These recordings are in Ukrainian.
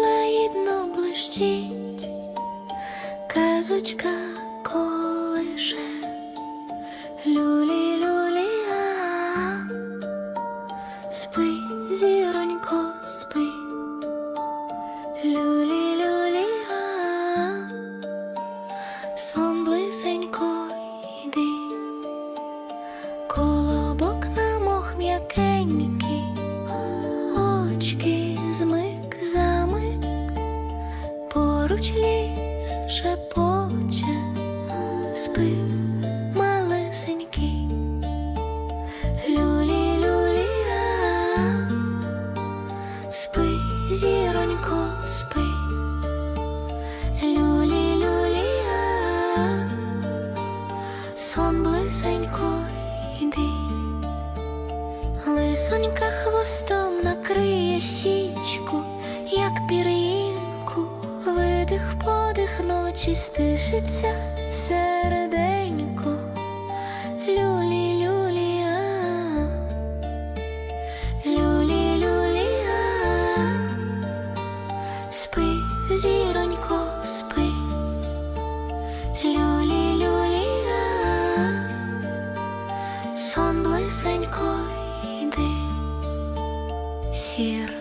лагідно блищить, казочка колише, люлі люлі, -а. спи, зіронько, спи. Поруч ліс шепоче, спи, малесенький, люлі, люлі, спи, зіронько, спи, люлі, люлі, сон близенько йди, лисонька хвостом накриє видих, подих ночі стишиться серденько. Люлі, люлі, люлі, люлі, спи, зіронько, спи. Люлі, люлі, сон близенько йди, сірко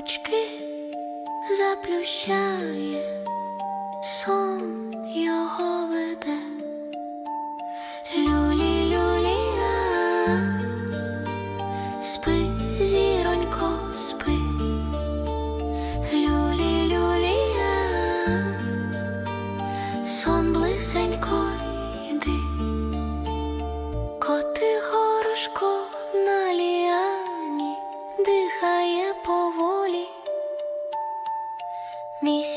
очки заплющає, сон його веде, люлі люлія, спи, зіронько, спи, люлі люлія, сон близенько йди, коти горошко на ліані дихає. місяць.